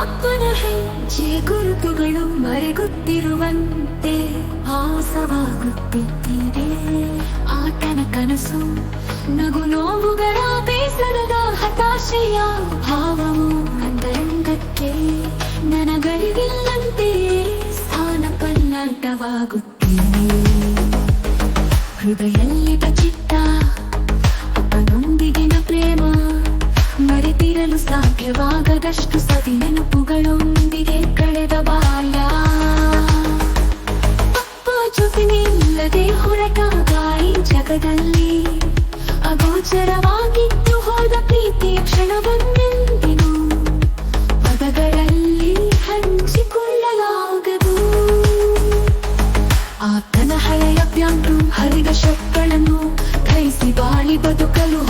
ಅಪ್ಪನ ಹೆಜ್ಜೆ ಗುರುತುಗಳು ಮರೆಗುತ್ತಿರುವಂತೆ ಭಾಸವಾಗುತ್ತಿದ್ದಿದೆ ಆತನ ಕನಸು ನಗು ನೋವುಗಳ ಬೇಸರದ ಹತಾಶೆಯ ಭಾವವು ಅಂತರಂಗಕ್ಕೆ ನನಗರಿವಿಲ್ಲಂತೆ ಸ್ಥಾನ ಪಲ್ಲಟವಾಗುತ್ತಿದೆ ಹೃದಯಲ್ಲಿದ್ದ ಅಗೋಚರವಾಗಿದ್ದು ಹೋದ ಪ್ರೀತಿಯ ಕ್ಷಣವನ್ನೆಂದಿಗೂ ಪದಗಳಲ್ಲಿ ಹಂಚಿಕೊಳ್ಳಲಾಗದು. ಆತನ ಹಳೆಯ ಪ್ಯಾಂಟು ಹರಿದ ಶಕ್ಗಳನ್ನು ಕೈಸಿ ಬಾಳಿ ಬದುಕಲು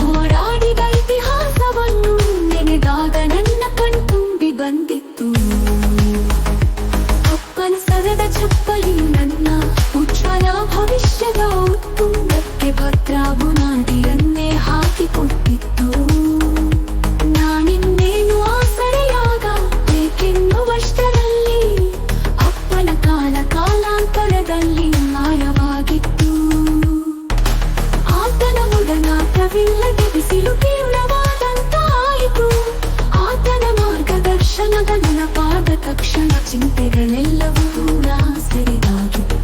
ಮಾರ್ಗದರ್ಶನದ ನೆನಪಾದ ತಕ್ಷಣ ಚಿಂತೆಗಳೆಲ್ಲವೂ ದೂರ ಸರಿದಾಗಿತ್ತು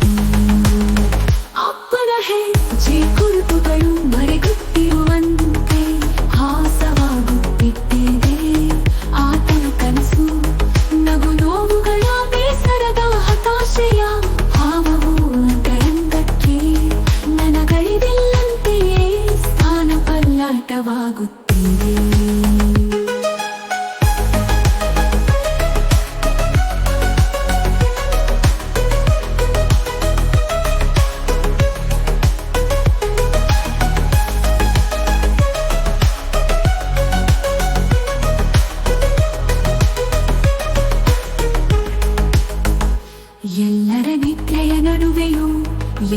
ಎಲ್ಲರ ನಿದ್ರೆಯ ನಡುವೆಯೂ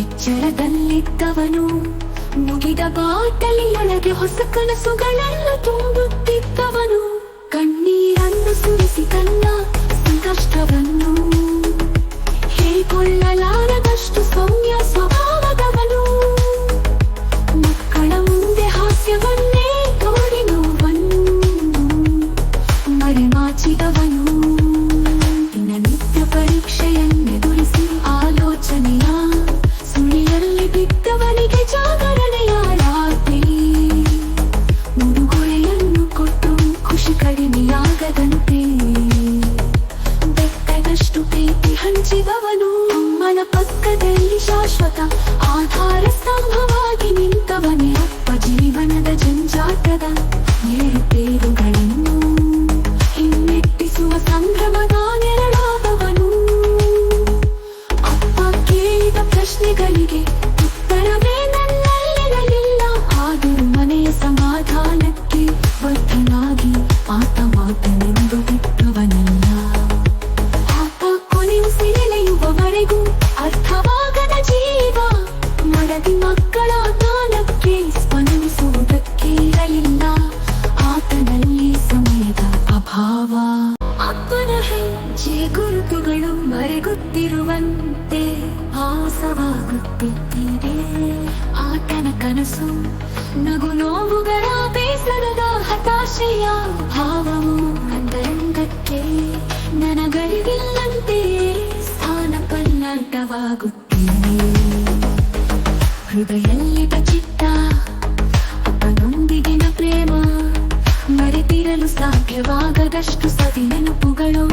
ಎಚ್ಚರದಲ್ಲಿದ್ದವನು ಮುಗಿದ ಬಾಟಲಿಯೊಳಗೆ ಹೊಸ ಕನಸುಗಳೆಲ್ಲ ತುಂಬುತ್ತಿದ್ದವನು ಕಣ್ಣೀರನ್ನು ಸುರಿಸಿ ತನ್ನ ಸಂಕಷ್ಟವನ್ನು ಹೇಳಿಕೊಳ್ಳಲಾರದಷ್ಟು ಕಡಿಮೆಯಾಗದಂತೆ ಬೆಟ್ಟದಷ್ಟು ಪ್ರೀತಿ ಹಂಚಿದವನು ಅಮ್ಮನ ಪಕ್ಕದಲ್ಲಿ ಶಾಶ್ವತ ಆಧಾರ ಅರ್ಥವಾಗದ ಜೀವ, ಮಡದಿ ಮಕ್ಕಳ ಜ್ಞಾನಕ್ಕೆ ಸ್ಪಂದಿಸುವುದಕ್ಕೆ ಇರಲಿಲ್ಲ. ಆತನಲ್ಲಿ ಸಮಯದ ಅಭಾವ. ಅಪ್ಪನ ಹೆಜ್ಜೆ ಗುರುತುಗಳು ಮರೆಗುತ್ತಿರುವಂತೆ ಭಾಸವಾಗುತ್ತಿದ್ದಿದೆ ಆತನ ಕನಸು ನಗು ನೋವುಗಳ ಬೇಸರದ ಹತಾಶೆಯ ಭಾವವು ಅಂತರಂಗಕ್ಕೆ ಪಲ್ಲಟವಾಗುತ್ತಿದೆ ಹೃದಯಲ್ಲಿ ಚಿತ್ತ ಅಪ್ಪನೊಂದಿಗಿನ ಪ್ರೇಮ ಮರೆತಿರಲು ಸಾಧ್ಯವಾಗದಷ್ಟು ಸವಿ ನೆನಪುಗಳು.